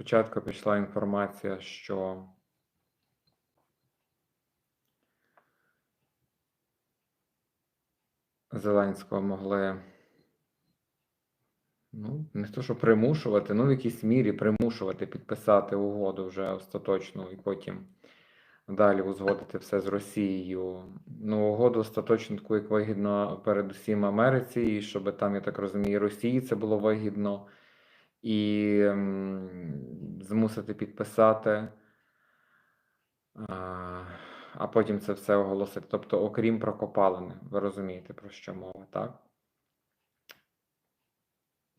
Спочатку пішла інформація, що Зеленського могли, ну, не то, що примушувати, ну, в якійсь мірі примушувати підписати угоду вже остаточну і потім далі узгодити все з Росією. Ну, угоду остаточну таку, як вигідно передусім Америці, і щоб там, я так розумію, Росії це було вигідно, і змусити підписати, а, потім це все оголосити. Тобто, окрім про копалини, ви розумієте, про що мова, так?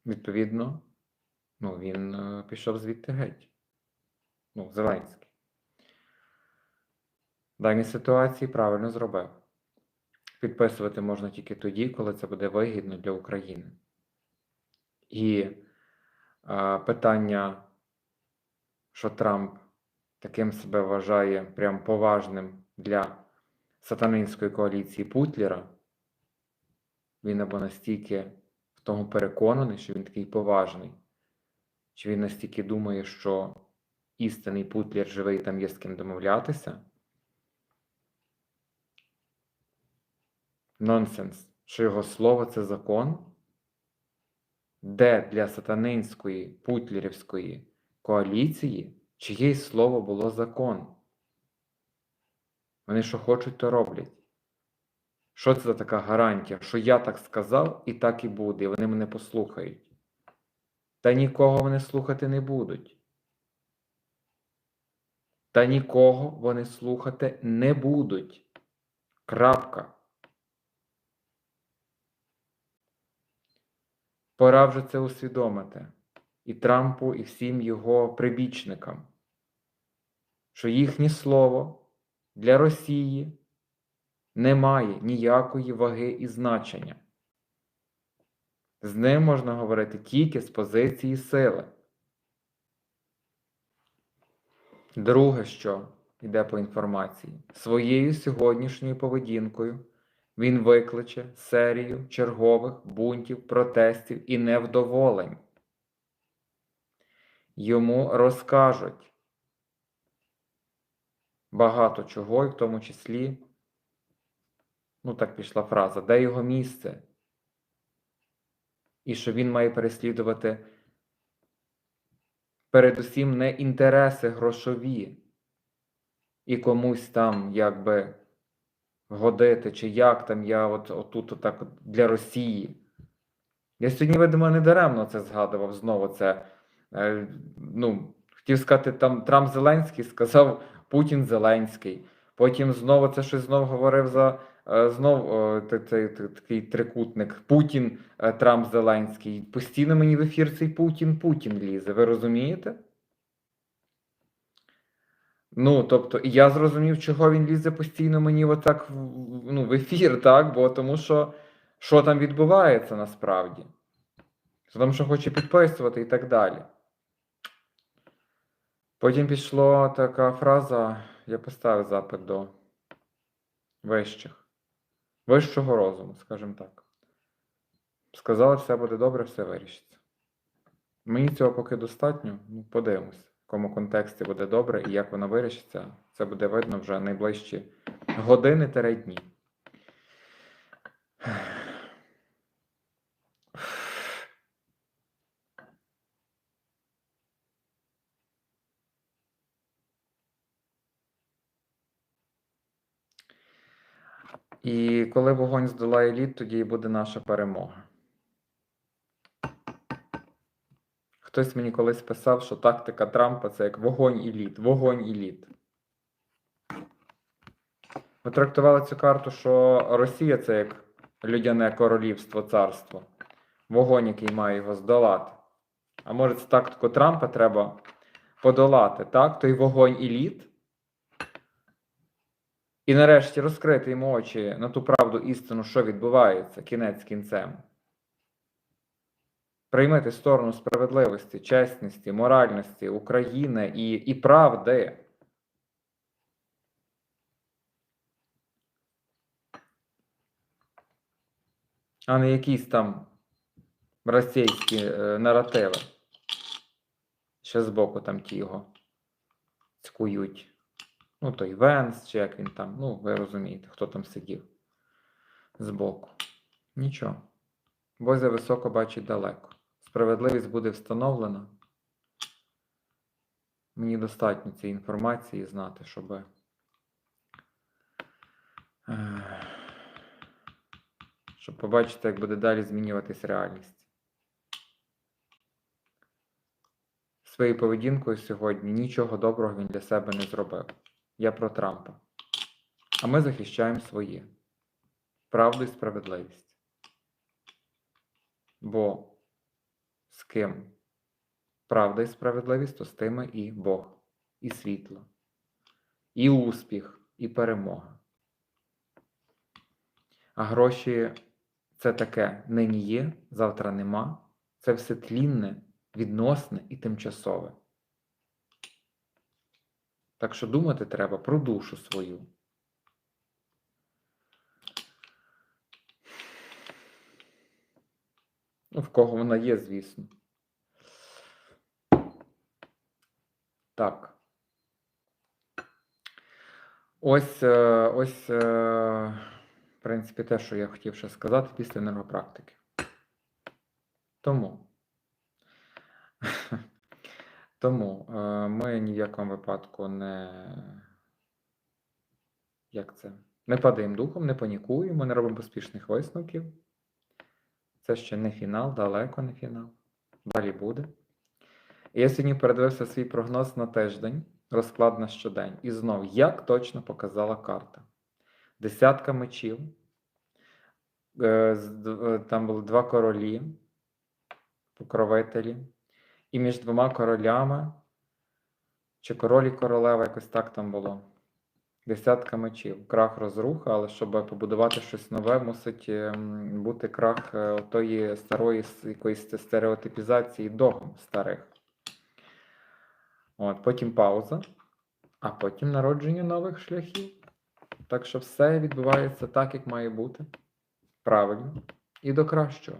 Відповідно, ну, він е, пішов звідти геть. Ну, Зеленський. В даній ситуації правильно зробив. Підписувати можна тільки тоді, коли це буде вигідно для України. І питання, що Трамп таким себе вважає прям поважним для сатанинської коаліції Путлера, він або настільки в тому переконаний, що він такий поважний, чи він настільки думає, що істинний Путлер живий там є з ким домовлятися. Нонсенс, що його слово це закон, де для сатанинської путлерівської коаліції чиєсь слово було закон. Вони що хочуть, то роблять. Що це за така гарантія? Що я так сказав і так і буде, і вони мене послухають. Та нікого вони слухати не будуть. Та нікого вони слухати не будуть. Крапка. Пора вже це усвідомити і Трампу, і всім його прибічникам, що їхнє слово для Росії не має ніякої ваги і значення. З ним можна говорити тільки з позиції сили. Друге, що йде по інформації, своєю сьогоднішньою поведінкою він викличе серію чергових бунтів, протестів і невдоволень. Йому розкажуть багато чого, і в тому числі, ну так пішла фраза, де його місце? І що він має переслідувати передусім не інтереси грошові і комусь там якби годити, чи як там я от отут отак от для Росії. Я сьогодні, видимо, не даремно це згадував знову це. Е, ну, хотів сказати, там Трамп Зеленський сказав Путін Зеленський. Потім знову це щось знову говорив за е, знов е, та- такий трикутник Путін, е, Трамп Зеленський. Постійно мені в ефір цей Путін, Путін лізе. Ви розумієте? Ну, тобто, і я зрозумів, чого він лізе постійно мені отак ну, в ефір, так? Бо тому що що там відбувається насправді? Тому що хоче підписувати і так далі. Потім пішла така фраза, я поставив запит до вищих, вищого розуму, скажімо так. Сказали, все буде добре, все вирішиться. Мені цього поки достатньо, ну, подивимось, в якому контексті буде добре і як воно вирішиться. Це буде видно вже найближчі години та дні. І коли вогонь здолає лід, тоді і буде наша перемога. Хтось мені колись писав, що тактика Трампа це як вогонь і лід, вогонь і лід. Ви трактували цю карту, що Росія це як людяне королівство, царство, вогонь, який має його здолати. А може, це тактику Трампа треба подолати, так? Той вогонь і лід. І нарешті розкрити йому очі на ту правду істину, що відбувається, кінець кінцем. Приймати сторону справедливості, чесності, моральності України і, і правди. А не якісь там російські е, наративи. Ще збоку там ті його цькують. Ну, той Венс, чи як він там. Ну, ви розумієте, хто там сидів збоку. Нічого. Бозя високо бачить далеко. Справедливість буде встановлена. Мені достатньо цієї інформації знати, щоб. е, Щоб побачити, як буде далі змінюватись реальність. Своєю поведінкою сьогодні нічого доброго він для себе не зробив. Я про Трампа. А ми захищаємо своє правду і справедливість. Бо з ким правда і справедливість, то з тими і Бог, і світло, і успіх, і перемога. А гроші це таке нині є, завтра нема. Це все тлінне, відносне і тимчасове. Так що думати треба про душу свою. В кого вона є, звісно. Так. Ось, е, ось, е, в принципі, те, що я хотів ще сказати після енергопрактики. Тому. Тому е, ми ні в якому випадку не. Як це? Не падаємо духом, не панікуємо, не робимо поспішних висновків. Це ще не фінал, далеко не фінал. Далі буде. Я сьогодні передивився свій прогноз на тиждень, розклад на щодень. І знов, як точно показала карта. Десятка мечів. Е, е, Там були два королі, покровителі. І між двома королями, чи король і королева, якось так там було. Десятка мечів. Крах розруха, але щоб побудувати щось нове, мусить ем, бути крах е, тої старої якоїсь стереотипізації догм старих. От, потім пауза, а потім народження нових шляхів. Так що все відбувається так, як має бути. Правильно і до кращого.